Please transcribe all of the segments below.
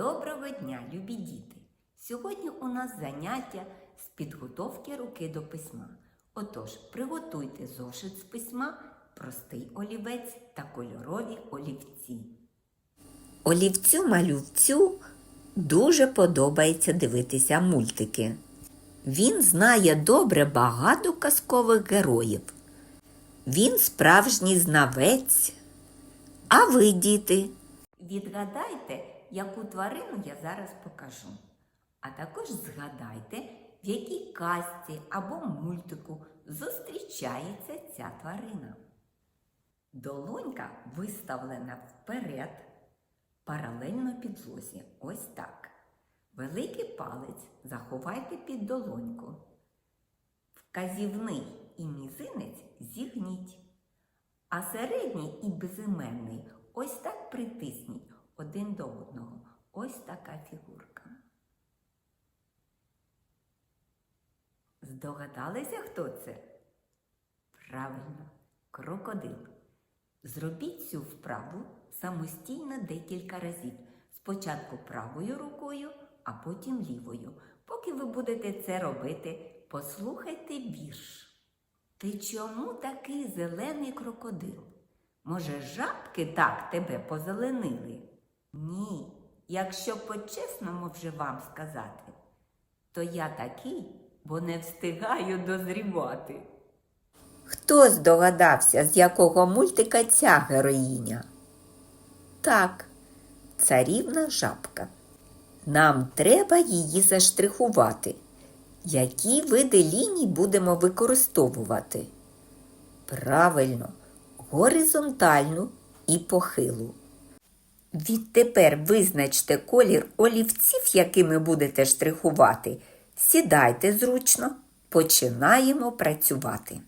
Доброго дня, любі діти! Сьогодні у нас заняття з підготовки руки до письма. Отож, приготуйте зошит з письма, простий олівець та кольорові олівці. Олівцю малювцю дуже подобається дивитися мультики. Він знає добре багато казкових героїв. Він справжній знавець. А ви, діти, відгадайте, яку тварину я зараз покажу. А також згадайте, в якій казці або мультику зустрічається ця тварина. Долонька виставлена вперед, паралельно підлозі. Ось так. Великий палець заховайте під долоньку. Вказівний і мізинець зігніть. А середній і безіменний ось так притисніть один до одного. Ось така фігурка. Здогадалися, хто це? Правильно, крокодил. Зробіть цю вправу самостійно декілька разів. Спочатку правою рукою, а потім лівою. Поки ви будете це робити, послухайте вірш. Ти чому такий зелений крокодил? Може, жабки так тебе позеленили? Ні, якщо по-чесному вже вам сказати, то я такий, бо не встигаю дозрівати. Хто здогадався, з якого мультика ця героїня? Так, царівна жабка. Нам треба її заштрихувати. Які види ліній будемо використовувати? Правильно, горизонтальну і похилу. Відтепер визначте колір олівців, якими будете штрихувати. Сідайте зручно, починаємо працювати.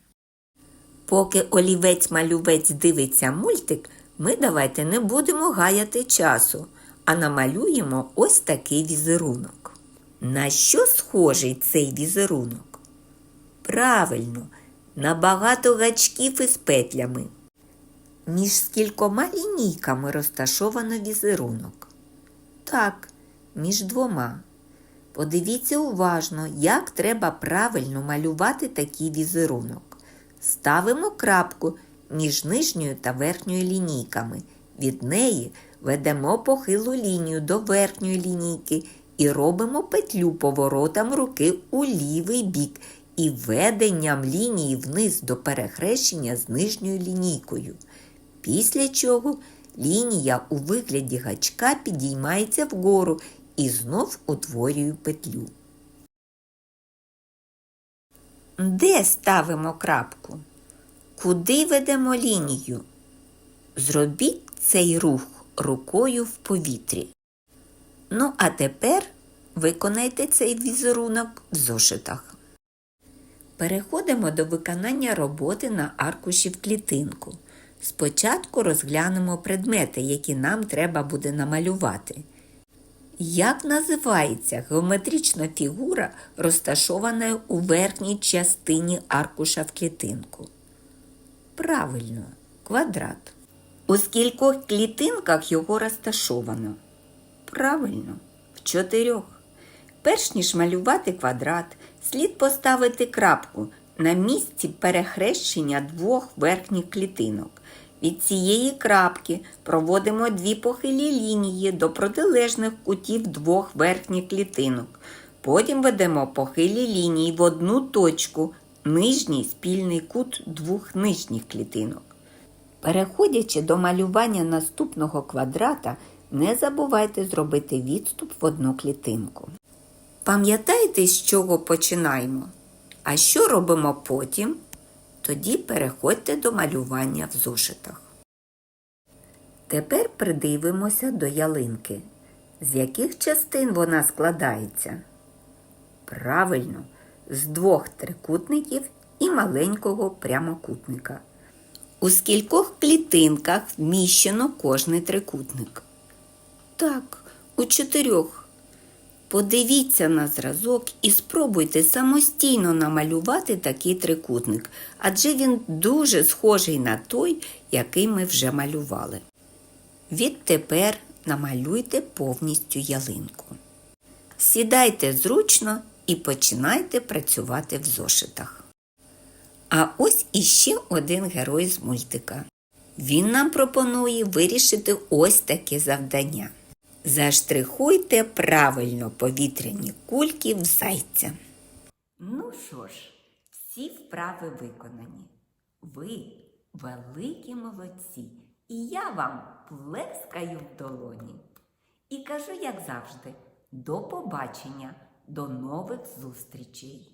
Поки олівець-малювець дивиться мультик, ми давайте не будемо гаяти часу, а намалюємо ось такий візерунок. На що схожий цей візерунок? Правильно, на багато гачків із петлями. Між скількома лінійками розташовано візерунок. Так, між двома. Подивіться уважно, як треба правильно малювати такий візерунок. Ставимо крапку між нижньою та верхньою лінійками. Від неї ведемо похилу лінію до верхньої лінійки і робимо петлю поворотом руки у лівий бік і веденням лінії вниз до перехрещення з нижньою лінійкою. Після чого лінія у вигляді гачка підіймається вгору і знов утворює петлю. Де ставимо крапку? Куди ведемо лінію? Зробіть цей рух рукою в повітрі. Ну, а тепер виконайте цей візерунок в зошитах. Переходимо до виконання роботи на аркуші в клітинку. Спочатку розглянемо предмети, які нам треба буде намалювати. Як називається геометрична фігура, розташована у верхній частині аркуша в клітинку? Правильно, квадрат. У скількох клітинках його розташовано? Правильно, в чотирьох. Перш ніж малювати квадрат, слід поставити крапку на місці перехрещення двох верхніх клітинок. Від цієї крапки проводимо дві похилі лінії до протилежних кутів двох верхніх клітинок. Потім ведемо похилі лінії в одну точку, нижній спільний кут двох нижніх клітинок. Переходячи до малювання наступного квадрата, не забувайте зробити відступ в одну клітинку. Пам'ятаєте, з чого починаємо? А що робимо потім? Тоді переходьте до малювання в зошитах. Тепер придивимося до ялинки. З яких частин вона складається? Правильно, з двох трикутників і маленького прямокутника. У скількох клітинках вміщено кожний трикутник? Так, у чотирьох. Подивіться на зразок і спробуйте самостійно намалювати такий трикутник, адже він дуже схожий на той, який ми вже малювали. Відтепер намалюйте повністю ялинку. Сідайте зручно і починайте працювати в зошитах. А ось іще один герой з мультика. Він нам пропонує вирішити ось таке завдання. Заштрихуйте правильно повітряні кульки в зайця. Ну що ж, всі вправи виконані. Ви великі молодці, і я вам плескаю в долоні. І кажу, як завжди, до побачення, до нових зустрічей.